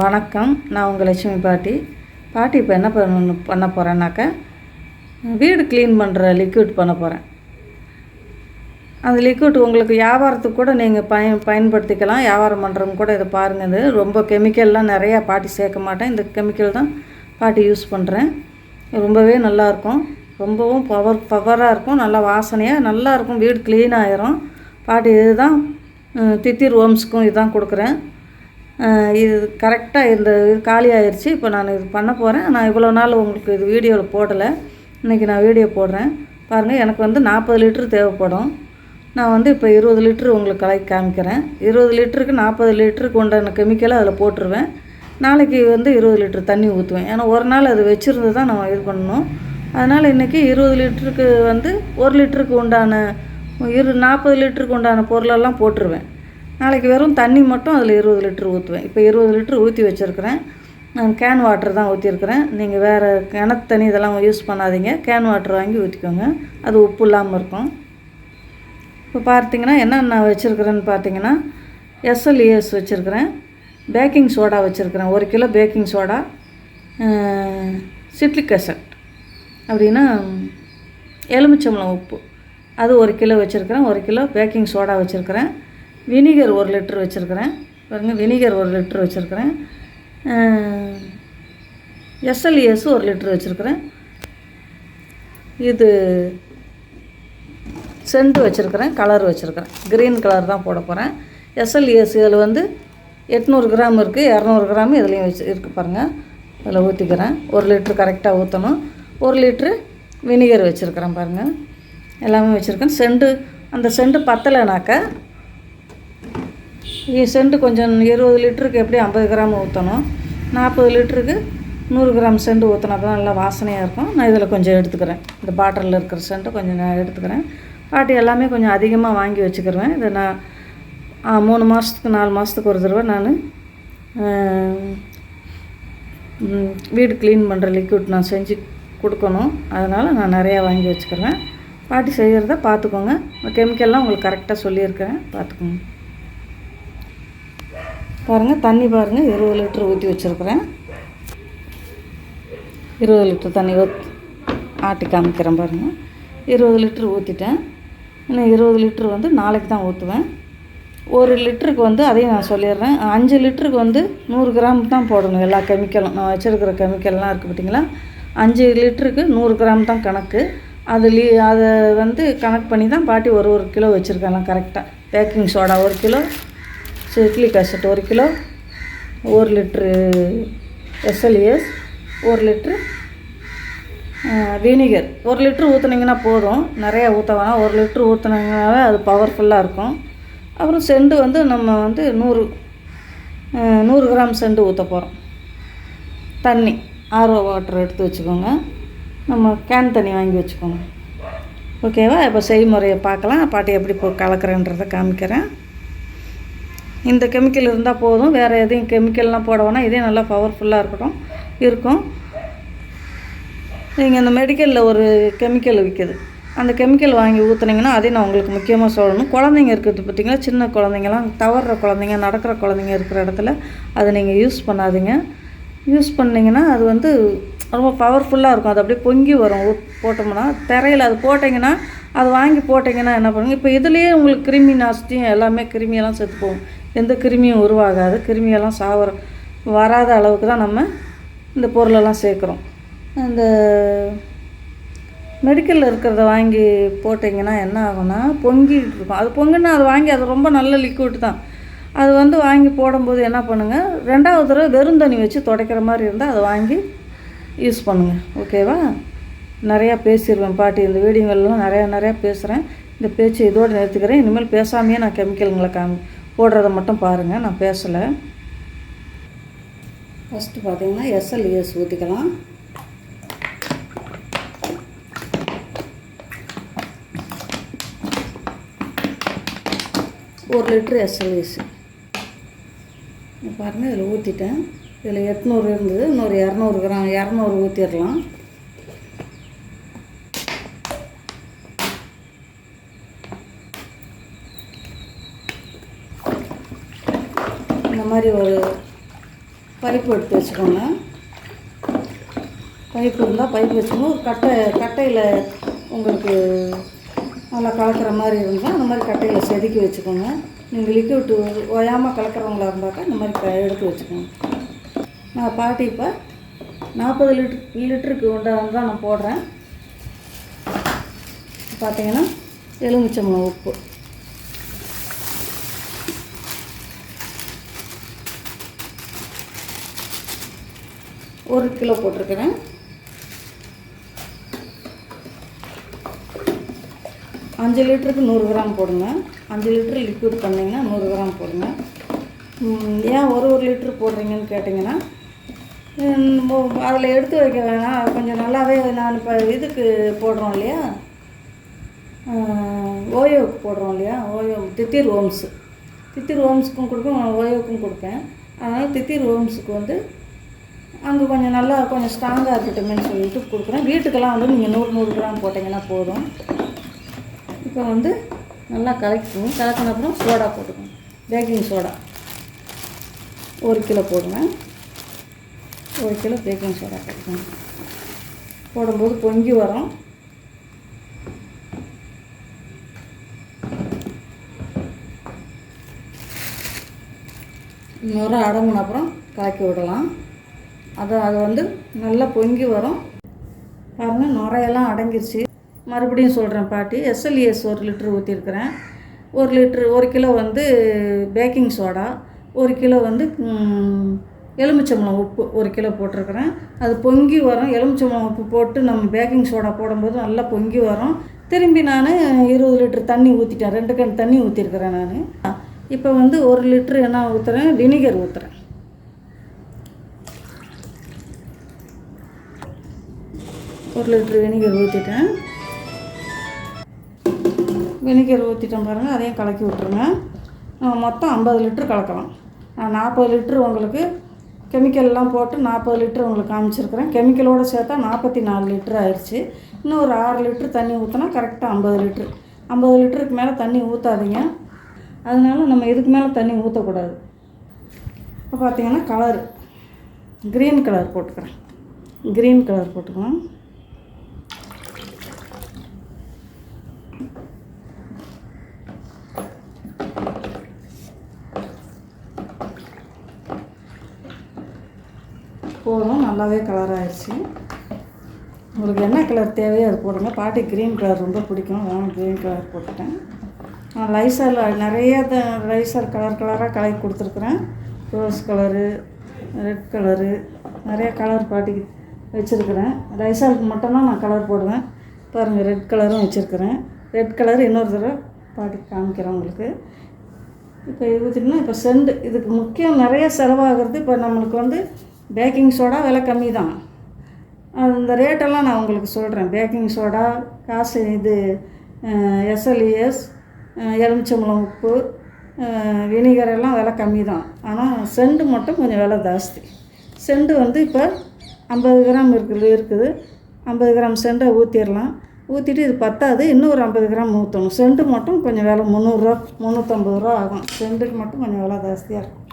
வணக்கம். நான் உங்கள் லட்சுமி பாட்டி. பாட்டி இப்போ என்ன பண்ண பண்ண போகிறேன்னாக்கா வீடு க்ளீன் பண்ணுற லிக்விட் பண்ண போகிறேன் அந்த லிக்விட் உங்களுக்கு வியாபாரத்துக்கு கூட நீங்கள் பயன் பயன்படுத்திக்கலாம். வியாபாரம் பண்ணுறவங்க கூட இதை பாருங்கள் இது ரொம்ப கெமிக்கல்லாம் நிறையா பாட்டி சேர்க்க மாட்டேன். இந்த கெமிக்கல் தான் பாட்டி யூஸ் பண்ணுறேன் ரொம்பவே நல்லாயிருக்கும் ரொம்பவும் பவர் பவராக இருக்கும். நல்லா வாசனையாக நல்லாயிருக்கும் வீடு க்ளீன் ஆயிரும். பாட்டி இதுதான் தித்திர் ஓம்ஸ்க்கும் இதுதான் கொடுக்குறேன். இது கரெக்டாக இந்த இது காலி இப்போ நான் இது பண்ண போகிறேன் நான் இவ்வளோ நாள் உங்களுக்கு இது வீடியோவில் போடலை. இன்றைக்கி நான் வீடியோ போடுறேன். பாருங்கள் எனக்கு வந்து நாற்பது லிட்ரு தேவைப்படும். நான் வந்து இப்போ இருபது லிட்ரு உங்களுக்கு கலக்கி காமிக்கிறேன். இருபது லிட்டருக்கு நாற்பது லிட்டருக்கு உண்டான கெமிக்கலை அதில் போட்டுருவேன். நாளைக்கு வந்து இருபது லிட்ரு தண்ணி ஊற்றுவேன். ஏன்னா ஒரு நாள் அது வச்சுருந்து தான் நம்ம இது பண்ணணும். அதனால் இன்றைக்கி இருபது லிட்டருக்கு வந்து ஒரு லிட்டருக்கு உண்டான இரு நாற்பது லிட்டருக்கு உண்டான பொருளெல்லாம் போட்டுருவேன். நாளைக்கு வெறும் தண்ணி மட்டும் அதில் இருபது லிட்டர் ஊற்றுவேன். இப்போ இருபது லிட்ரு ஊற்றி வச்சுருக்கிறேன். நான் கேன் வாட்டர் தான் ஊற்றிருக்கிறேன் நீங்கள் வேறு கிணத்து தண்ணி இதெல்லாம் யூஸ் பண்ணாதீங்க. கேன் வாட்டர் வாங்கி ஊற்றிக்கோங்க அது உப்பு இல்லாமல் இருக்கும். இப்போ பார்த்தீங்கன்னா என்னென்ன வச்சுருக்கிறேன்னு பார்த்தீங்கன்னா எஸ்எல்இஎஸ் வச்சுருக்கிறேன். பேக்கிங் சோடா வச்சுருக்கிறேன். ஒரு kilo baking soda citric acid. அப்படின்னா எலுமிச்சம்பழம் உப்பு. அது ஒரு கிலோ வச்சுருக்கிறேன். ஒரு கிலோ பேக்கிங் சோடா வச்சுருக்கிறேன். வினிகர் ஒரு லிட்டர் வச்சுருக்கிறேன். பாருங்கள் வினிகர் ஒரு லிட்டர் வச்சுருக்கிறேன். எஸ்எல்இஎஸ் ஒரு லிட்டர் வச்சுருக்கிறேன். இது சென்ட் வச்சுருக்கிறேன் கலர் வச்சுருக்கிறேன். க்ரீன் கலர் தான் போட போகிறேன் எஸ்எல்இஎஸ் இதில் வந்து எட்நூறு கிராம் இருக்குது இரநூறு கிராம் இதுலேயும் வச்சு இருக்குது பாருங்கள் அதில் ஊற்றிக்கிறேன் ஒரு லிட்ரு கரெக்டாக ஊற்றணும் ஒரு லிட்ரு வினிகர் வச்சுருக்கிறேன் பாருங்கள் எல்லாமே வச்சுருக்கேன். செண்டு அந்த செண்டு பத்தலைனாக்கா செண்டு கொஞ்சம் இருபது லிட்டருக்கு எப்படியும் ஐம்பது கிராம் ஊற்றணும் நாற்பது லிட்டருக்கு நூறு கிராம் செண்டு ஊற்றினா தான் நல்லா வாசனையாக இருக்கும். நான் இதில் கொஞ்சம் எடுத்துக்கிறேன். இந்த பாட்டிலில் இருக்கிற செண்டு கொஞ்சம் நான் எடுத்துக்கிறேன். பாட்டி எல்லாமே கொஞ்சம் அதிகமாக வாங்கி வச்சுக்கிருவேன். இதை நான் மூணு மாதத்துக்கு நாலு மாதத்துக்கு ஒரு தடவை நான் வீடு க்ளீன் பண்ணுற லிக்விட் நான் செஞ்சு கொடுக்கணும். அதனால் நான் நிறையா வாங்கி வச்சுக்கிறேன் பாட்டி செய்கிறத பார்த்துக்கோங்க. கெமிக்கல்லாம் உங்களுக்கு கரெக்டாக சொல்லியிருக்கிறேன். பார்த்துக்கோங்க. பாருங்கள் தண்ணி பாருங்கள் இருபது லிட்ரு ஊற்றி வச்சுருக்குறேன். இருபது லிட்ரு தண்ணி ஊற்றி ஆட்டி காமிக்கிறேன் பாருங்கள் இருபது லிட்ரு ஊற்றிட்டேன் இன்னும் இருபது லிட்ரு வந்து நாளைக்கு தான் ஊற்றுவேன் ஒரு லிட்டருக்கு வந்து அதையும் நான் சொல்லிடுறேன். அஞ்சு லிட்டருக்கு வந்து நூறு கிராம் தான் போடணும் எல்லா கெமிக்கலும். நான் வச்சுருக்கிற கெமிக்கல்லாம் இருக்குது பார்த்தீங்களா அஞ்சு லிட்டருக்கு நூறு கிராம் தான் கணக்கு. அது லீ அதை வந்து கணக்கு பண்ணி தான் பாட்டி ஒரு ஒரு கிலோ வச்சுருக்கேன் கரெக்டாக பேக்கிங் சோடா ஒரு கிலோ சிட்லிக் அசட் ஒரு கிலோ ஒரு லிட்ரு எஸ்எல்இஎஸ் ஒரு லிட்ரு வினிகர். ஒரு லிட்ரு ஊற்றுனீங்கன்னா போதும். நிறையா ஊற்ற வேணாம். ஒரு லிட்ரு ஊற்றுனீங்கனாவே அது பவர்ஃபுல்லாக இருக்கும். அப்புறம் செண்டு வந்து நம்ம வந்து நூறு நூறு கிராம் செண்டு ஊற்ற போகிறோம் தண்ணி ஆர்ஓ வாட்டர் எடுத்து வச்சுக்கோங்க. நம்ம கேன் தண்ணி வாங்கி வச்சுக்கோங்க. ஓகேவா இப்போ செய்முறையை பார்க்கலாம். பாட்டி எப்படி போ கலக்கிறேன்றதை காமிக்கிறேன். இந்த கெமிக்கல் இருந்தால் போதும். வேறு எதையும் கெமிக்கல்லாம் போட வேணாம். இதே நல்லா பவர்ஃபுல்லாக இருக்கட்டும். இருக்கும். நீங்கள் இந்த மெடிக்கலில் ஒரு கெமிக்கல் விற்கிது அந்த கெமிக்கல் வாங்கி ஊற்றுனீங்கன்னா அதையும் நான் உங்களுக்கு முக்கியமாக சொல்லணும். குழந்தைங்க இருக்கிறது பார்த்தீங்களா? சின்ன குழந்தைங்கலாம் தவறுற குழந்தைங்க நடக்கிற குழந்தைங்க இருக்கிற இடத்துல அதை நீங்கள் யூஸ் பண்ணாதீங்க. யூஸ் பண்ணிங்கன்னா அது வந்து ரொம்ப பவர்ஃபுல்லாக இருக்கும். அது அப்படியே பொங்கி வரும். போட்டோம்னா திரையில் அது போட்டிங்கன்னா அது வாங்கி போட்டிங்கன்னா என்ன பண்ணுங்க? இப்போ இதுலேயே உங்களுக்கு கிருமி நாஸ்தியும் எல்லாமே கிருமியெல்லாம் செத்து போகும். எந்த கிருமியும் உருவாகாது. கிருமியெல்லாம் சாவர வராத அளவுக்கு தான் நம்ம இந்த பொருளெல்லாம் சேர்க்குறோம். அந்த மெடிக்கலில் இருக்கிறத வாங்கி போட்டிங்கன்னா என்ன ஆகும்னா பொங்கிட்டு இருக்கும். அது பொங்குன்னா அது வாங்கி அது ரொம்ப நல்ல லிக்விட் தான். அது வந்து வாங்கி போடும்போது என்ன பண்ணுங்கள் ரெண்டாவது தடவை வெறும் தண்ணி வச்சு துடைக்கிற மாதிரி இருந்தால் அதை வாங்கி யூஸ் பண்ணுங்கள் ஓகேவா நிறையா பேசிடுவேன் பாட்டி. இந்த வீடியோங்கள்லாம் நிறையா நிறையா பேசுகிறேன் இந்த பேச்சு இதோடு நிறுத்துக்கிறேன். இனிமேல் பேசாமையே நான் கெமிக்கலுங்களை காமி போடுறத மட்டும் பாருங்கள் நான் பேசலை. ஃபஸ்ட்டு பார்த்திங்கன்னா எஸ்எல்இஎஸ் ஊற்றிக்கலாம் ஒரு லிட்ரு எஸ்எல்ஏஸ் பாருங்கள் இதில் ஊற்றிட்டேன் இதில் எட்நூறு இருந்தது. இன்னொரு இரநூறு கிராம் இரநூறு ஊற்றிடலாம் இந்த மாதிரி ஒரு பைப்பு எடுத்து வச்சுக்கோங்க. பைப்பு இருந்தால் பைப்பு வச்சுக்கணும் ஒரு கட்டை கட்டையில் உங்களுக்கு நல்லா கலக்கிற மாதிரி இருந்தால் அந்த மாதிரி கட்டையில் செதுக்கி வச்சுக்கோங்க. நீங்கள் லிக்விட் ஓயாமல் கலக்கிறவங்களா இருந்தாக்கா இந்த மாதிரி க- எடுத்து வச்சுக்கோங்க. நான் பாட்டி இப்போ நாற்பது லிட்டர் லிட்டருக்கு உண்டானது தான் நான் போடுறேன். பார்த்தீங்கன்னா எலுமிச்சம்பழம் உப்பு. ஒரு கிலோ போட்டிருக்கிறேன் அஞ்சு லிட்டருக்கு நூறு கிராம் போடுங்க. அஞ்சு லிட்டர் லிக்விட் பண்ணிங்கன்னா நூறு கிராம் போடுங்க. ஏன் ஒரு ஒரு லிட்ரு போடுறீங்கன்னு கேட்டிங்கன்னா அதில் எடுத்து வைக்க வேணாம். கொஞ்சம் நல்லாவே நான் இப்போ இதுக்கு போடுறோம் இல்லையா? ஓயோவுக்கு போடுறோம் இல்லையா? OYO தித்திர் ohms. தித்திர் ஓம்ஸுக்கும் கொடுப்பேன் ஓயோவுக்கும் கொடுப்பேன். அதனால் தித்திர் ஓம்ஸுக்கு வந்து அங்கே கொஞ்சம் நல்லா கொஞ்சம் ஸ்ட்ராங்காக இருக்கட்டும்னு சொல்லிட்டு கொடுக்குறேன். வீட்டுக்கெல்லாம் வந்து நீங்கள் நூறு நூறு கிராம் போட்டிங்கன்னா போதும். இப்போ வந்து நல்லா கலக்கிக்கணும் கலக்கின அப்புறம் சோடா போட்டுக்கணும் பேக்கிங் சோடா ஒரு கிலோ போடுவேன் ஒரு கிலோ பேக்கிங் சோடா போட்டுக்கணும் போடும்போது பொங்கி வரும். நுர அடங்கின அப்புறம் கலக்கி விடலாம். அது அது வந்து நல்லா பொங்கி வரும். பாருங்கள் நுரையெல்லாம் அடங்கிருச்சு. மறுபடியும் சொல்கிறேன் பாட்டி எஸ்எல்இஎஸ் ஒரு லிட்ரு ஊற்றிருக்கிறேன் ஒரு லிட்ரு ஒரு கிலோ வந்து பேக்கிங் சோடா ஒரு கிலோ வந்து எலுமிச்சம்பழம் உப்பு ஒரு கிலோ போட்டிருக்கிறேன். அது பொங்கி வரும். எலுமிச்சம்பழம் உப்பு போட்டு நம்ம பேக்கிங் சோடா போடும்போது நல்லா பொங்கி வரும். திரும்பி நான் இருபது லிட்டர் தண்ணி ஊற்றிட்டேன் ரெண்டு கண் தண்ணி ஊற்றிருக்கிறேன் நான். இப்போ வந்து ஒரு லிட்ரு என்ன ஊற்றுறேன் வினிகர் ஊற்றுறேன் ஒரு லிட்ரு வினிகர் ஊற்றிட்டேன் வினிகர் ஊற்றிட்டோம் பாருங்கள் அதையும் கலக்கி விட்ருங்க மொத்தம் ஐம்பது லிட்ரு கலக்கலாம். நான் நாற்பது லிட்ரு உங்களுக்கு கெமிக்கல்லாம் போட்டு நாற்பது லிட்ரு உங்களுக்கு காமிச்சிருக்கிறேன். கெமிக்கலோடு சேர்த்தா நாற்பத்தி நாலு லிட்ரு ஆயிடுச்சு இன்னும் ஒரு ஆறு லிட்ரு தண்ணி ஊற்றினா கரெக்டாக ஐம்பது லிட்ரு ஐம்பது லிட்டருக்கு மேலே தண்ணி ஊற்றாதீங்க அதனால நம்ம இதுக்கு மேலே தண்ணி ஊற்றக்கூடாது இப்போ பார்த்தீங்கன்னா கலர் க்ரீன் கலர் போட்டுக்கிறேன். க்ரீன் கலர் போட்டுக்கலாம் போதும் நல்லாவே கலர் ஆயிடுச்சு உங்களுக்கு என்ன கலர் தேவையோ அது போடுங்க. பாட்டி க்ரீன் கலர் ரொம்ப பிடிக்கும். அதனால் க்ரீன் கலர் போட்டுட்டேன். நான் லைசால் நிறைய த லைசால் கலர் கலராக கலக்கி கொடுத்துருக்குறேன். ரோஸ் கலரு ரெட் கலரு நிறைய கலர் பாட்டிக்கு வச்சுருக்கிறேன். லைசாலுக்கு மட்டும்தான் நான் கலர் போடுவேன். பாருங்கள் ரெட் கலரும் வச்சுருக்கிறேன். ரெட் கலர் இன்னொரு தடவை பாட்டி காமிக்கிறேன் உங்களுக்கு. இப்போ இது பார்த்திங்கன்னா இப்போ செண்டு. இதுக்கு முக்கியம் நிறைய செலவாகிறது. இப்போ நம்மளுக்கு வந்து பேக்கிங் சோடா விலை கம்மி தான் அந்த ரேட்டெல்லாம் நான் உங்களுக்கு சொல்கிறேன் பேக்கிங் சோடா காசு இது எஸ்எல்இஎஸ் எலுமிச்சம்பழம் உப்பு வினிகர் எல்லாம் விலை கம்மி தான் ஆனால் செண்டு மட்டும் கொஞ்சம் விலை ஜாஸ்தி. செண்டு வந்து இப்போ ஐம்பது கிராம் இருக்குது இருக்குது. ஐம்பது கிராம் செண்டை ஊற்றிடலாம் ஊற்றிட்டு இது பத்தாது இன்னும் ஒரு ஐம்பது கிராம் ஊற்றணும் செண்டு மட்டும் கொஞ்சம் விலை முந்நூறுரூவா முந்நூற்றம்பது ரூபா ஆகும். செண்டுக்கு மட்டும் கொஞ்சம் விலை ஜாஸ்தியாக இருக்கும்.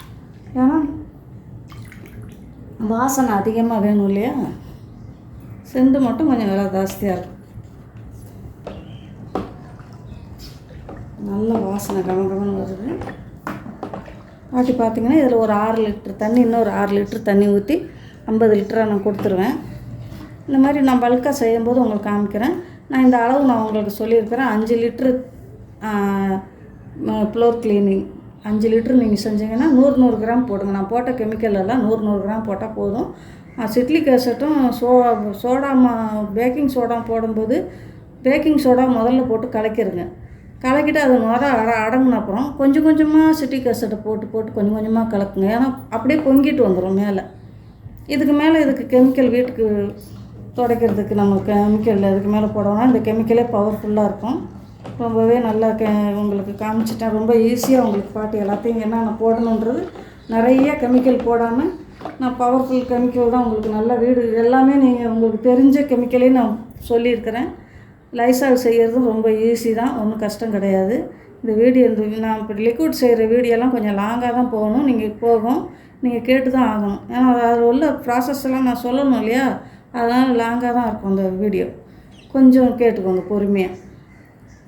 ஏன்னா வாசனை அதிகமாக வேணும் இல்லையா? செண்டு மட்டும் கொஞ்சம் விலை ஜாஸ்தியாக இருக்கும் நல்ல வாசனை கம கமன்னு வருது. பாட்டி பார்த்தீங்கன்னா இதில் ஒரு ஆறு லிட்டர் தண்ணி இன்னும் ஒரு ஆறு லிட்டர் தண்ணி ஊற்றி ஐம்பது லிட்டராக நான் கொடுத்துருவேன். இந்த மாதிரி நான் பல்காக செய்யும்போது உங்களுக்கு காமிக்கிறேன். நான் இந்த அளவு நான் உங்களுக்கு சொல்லியிருக்கிறேன். அஞ்சு லிட்ரு ஃப்ளோர் க்ளீனிங் அஞ்சு லிட்டர் நீங்கள் செஞ்சீங்கன்னா நூறு நூறு கிராம் போடுங்க நான் போட்ட கெமிக்கல் எல்லாம் நூறு நூறு கிராம் போட்டால் போதும். சிட்லிக் ஆசிட்டும் சோ சோடா மா பேக்கிங் சோடா போடும்போது பேக்கிங் சோடா முதல்ல போட்டு கலக்கிடுங்க கலக்கிட்டு அது முத அட அடங்கின அப்புறம் கொஞ்சம் கொஞ்சமாக சிட்ரிக் ஆசிட்டை போட்டு போட்டு கொஞ்சம் கொஞ்சமாக கலக்குங்க. ஏன்னா அப்படியே பொங்கிட்டு வந்துடும் மேலே. இதுக்கு மேலே இதுக்கு கெமிக்கல் வீட்டுக்கு துடைக்கிறதுக்கு நம்ம கெமிக்கல் இதுக்கு மேலே போடணும்னா இந்த கெமிக்கலே பவர்ஃபுல்லாக இருக்கும். ரொம்பவே நல்லா கெ உங்களுக்கு காமிச்சிட்டேன் ரொம்ப ஈஸியாக உங்களுக்கு பாட்டு எல்லாத்தையும் என்னென்ன போடணுன்றது நிறைய கெமிக்கல் போடாமல் நான் பவர்ஃபுல் கெமிக்கல் தான் உங்களுக்கு நல்ல வீடு எல்லாமே நீங்கள் உங்களுக்கு தெரிஞ்ச கெமிக்கலே நான் சொல்லியிருக்கிறேன். லைசால் செய்கிறதும் ரொம்ப ஈஸி தான் ஒன்றும் கஷ்டம் கிடையாது. இந்த வீடியோ இந்த நான் இப்போ லிக்விட் செய்கிற வீடியோலாம் கொஞ்சம் லாங்காக தான் போகணும் நீங்கள் போகும் நீங்கள் கேட்டு தான் ஆகணும். ஏன்னா அது உள்ள ப்ராசஸ் எல்லாம் நான் சொல்லணும் இல்லையா? அதனால் லாங்காக தான் இருக்கும் அந்த வீடியோ. கொஞ்சம் கேட்டுக்கோங்க பொறுமையாக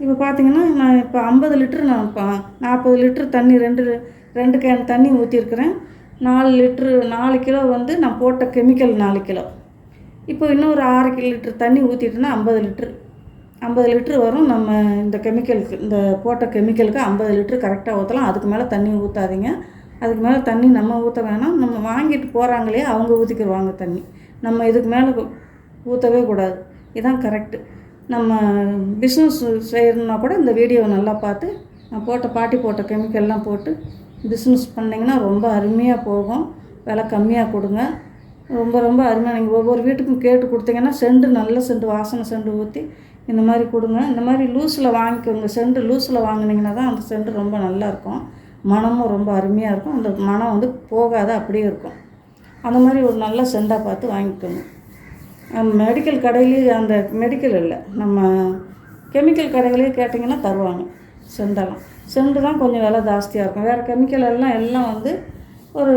இப்போ பார்த்தீங்கன்னா நான் இப்போ ஐம்பது லிட்டரு நான் இப்போ நாற்பது லிட்டரு தண்ணி ரெண்டு ரெண்டு கேன் தண்ணி ஊற்றிருக்கிறேன் நாலு லிட்ரு நாலு கிலோ வந்து நான் போட்ட கெமிக்கல் நாலு கிலோ. இப்போ இன்னொரு ஆறு கிலோ லிட்டர் தண்ணி ஊற்றிட்டுனா ஐம்பது லிட்ரு ஐம்பது லிட்ரு வரும் நம்ம இந்த கெமிக்கலுக்கு இந்த போட்ட கெமிக்கலுக்கு ஐம்பது லிட்ரு கரெக்டாக ஊற்றலாம் அதுக்கு மேலே தண்ணி ஊற்றாதீங்க அதுக்கு மேலே தண்ணி நம்ம ஊற்ற வேணாம். நம்ம வாங்கிட்டு போகிறாங்களே அவங்க ஊற்றிக்கிடுவாங்க தண்ணி. நம்ம இதுக்கு மேலே ஊற்றவே கூடாது. இதுதான் கரெக்டு நம்ம பிஸ்னஸ் செய்யணுன்னா கூட இந்த வீடியோவை நல்லா பார்த்து நான் போட்ட பாட்டி போட்ட கெமிக்கல்லாம் போட்டு பிஸ்னஸ் பண்ணிங்கன்னா ரொம்ப அருமையாக போகும். விலை கம்மியாக கொடுங்க. ரொம்ப ரொம்ப அருமையாக நீங்கள் ஒவ்வொரு வீட்டுக்கும் கேட்டு கொடுத்தீங்கன்னா செண்டு நல்ல செண்டு வாசனை செண்டு ஊற்றி இந்த மாதிரி கொடுங்க. இந்த மாதிரி லூஸில் வாங்கிக்கோங்க. செண்டு லூஸில் வாங்கினீங்கன்னா தான் அந்த செண்டு ரொம்ப நல்லா இருக்கும். ரொம்ப அருமையாக இருக்கும். அந்த மனம் வந்து போகாத அப்படியே இருக்கும். அந்த மாதிரி ஒரு நல்ல செண்டாக பார்த்து வாங்கிக்கோங்க. மெடிக்கல் கடையிலேயே அந்த மெடிக்கல் இல்லை. நம்ம கெமிக்கல் கடைகளையும் கேட்டிங்கன்னா தருவாங்க. செண்டெல்லாம் செண்டு தான் கொஞ்சம் விலை ஜாஸ்தியாக இருக்கும். வேறு கெமிக்கல் எல்லாம் எல்லாம் வந்து ஒரு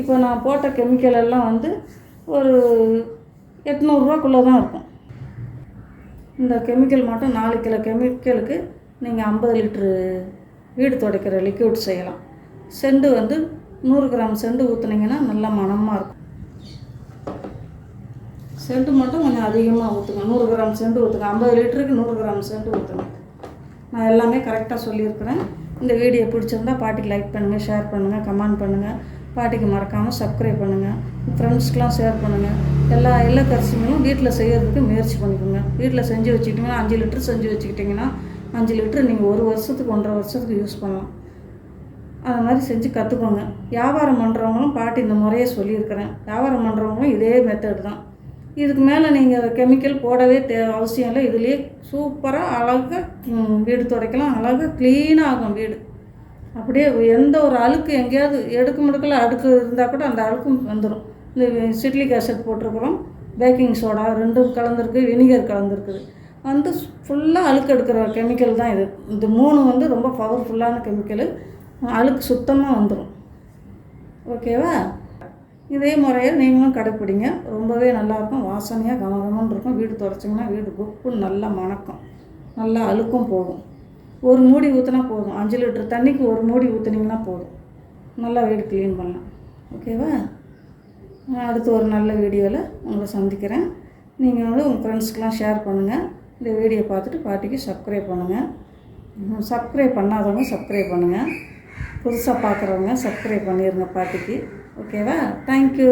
இப்போ நான் போட்ட கெமிக்கல் எல்லாம் வந்து ஒரு எட்நூறுரூவாக்குள்ளே தான் இருக்கும். இந்த கெமிக்கல் மட்டும் நாலு கிலோ கெமிக்கலுக்கு நீங்கள் ஐம்பது லிட்ரு வீடு துடைக்கிற லிக்விட் செய்யலாம். செண்டு வந்து நூறு கிராம் செண்டு ஊற்றுனீங்கன்னா நல்லா மணமாக இருக்கும். செண்டு மட்டும் கொஞ்சம் அதிகமாக ஊற்றுங்க நூறு கிராம் செண்டு ஊற்றுங்க ஐம்பது லிட்டருக்கு நூறு கிராம் செண்டு ஊற்றுங்க நான் எல்லாமே கரெக்டாக சொல்லியிருக்கிறேன். இந்த வீடியோ பிடிச்சிருந்தா பாட்டிக்கு லைக் பண்ணுங்கள் ஷேர் பண்ணுங்கள் கமெண்ட் பண்ணுங்கள் பாட்டிக்கு மறக்காமல் சப்ஸ்கிரைப் பண்ணுங்கள் ஃப்ரெண்ட்ஸ்க்கெலாம் ஷேர் பண்ணுங்கள் எல்லா இல்லக்கரிசிகளும் வீட்டில் செய்கிறதுக்கு முயற்சி பண்ணிக்கோங்க. வீட்டில் செஞ்சு வச்சுக்கிட்டிங்கன்னா அஞ்சு லிட்டர் செஞ்சு வச்சுக்கிட்டிங்கன்னா அஞ்சு லிட்டர் நீங்கள் ஒரு வருஷத்துக்கு ஒன்றரை வருஷத்துக்கு யூஸ் பண்ணலாம். அது மாதிரி செஞ்சு கற்றுக்கோங்க வியாபாரம் பண்ணுறவங்களும் பாட்டி இந்த முறையை சொல்லியிருக்கிறேன். வியாபாரம் பண்ணுறவங்களும் இதே மெத்தட் தான். இதுக்கு மேலே நீங்கள் கெமிக்கல் போடவே தே அவசியம் இல்லை. இதுலேயே சூப்பராக அழகாக வீடு துடைக்கலாம். அழகாக க்ளீனாக ஆகும் வீடு. அப்படியே எந்த ஒரு அழுக்கு எங்கேயாவது எடுக்க முடுக்கல அடுக்கு இருந்தால் கூட அந்த அழுக்கும் வந்துடும் இந்த சிட்லிக் ஆசிட் போட்டிருக்கிறோம். பேக்கிங் சோடா ரெண்டும் கலந்துருக்கு வினிகர் கலந்துருக்குது. வந்து ஃபுல்லாக அழுக்கு எடுக்கிற கெமிக்கல் தான் இது. இந்த மூணு வந்து ரொம்ப பவர்ஃபுல்லான கெமிக்கலு அழுக்கு சுத்தமாக வந்துடும் ஓகேவா இதே முறையை நீங்களும் கடைப்பிடிங்க. ரொம்பவே நல்லாயிருக்கும். வாசனையாக கமகமன்னு இருக்கும். வீடு துடைச்சிங்கன்னா வீடு குப்புன்னு நல்லா மணக்கும். நல்லா அழுக்கும் போகும் ஒரு மூடி ஊற்றினா போதும். அஞ்சு லிட்டர் தண்ணிக்கு ஒரு மூடி ஊற்றுனீங்கன்னா போதும். நல்லா வீடு க்ளீன் பண்ணலாம். ஓகேவா? நான் அடுத்து ஒரு நல்ல வீடியோவில் உங்களை சந்திக்கிறேன். நீங்கள் வந்து உங்கள் ஃப்ரெண்ட்ஸ்க்கெலாம் ஷேர் பண்ணுங்கள் இந்த வீடியோ பார்த்துட்டு பாட்டிக்கு சப்ஸ்கிரைப் பண்ணுங்கள் சப்ஸ்கிரைப் பண்ணாதவங்க சப்ஸ்கிரைப் பண்ணுங்கள் புதுசாக பார்க்குறவங்க சப்ஸ்கிரைப் பண்ணிடுங்க பாட்டிக்கு. ஓகேவா? தேங்க்யூ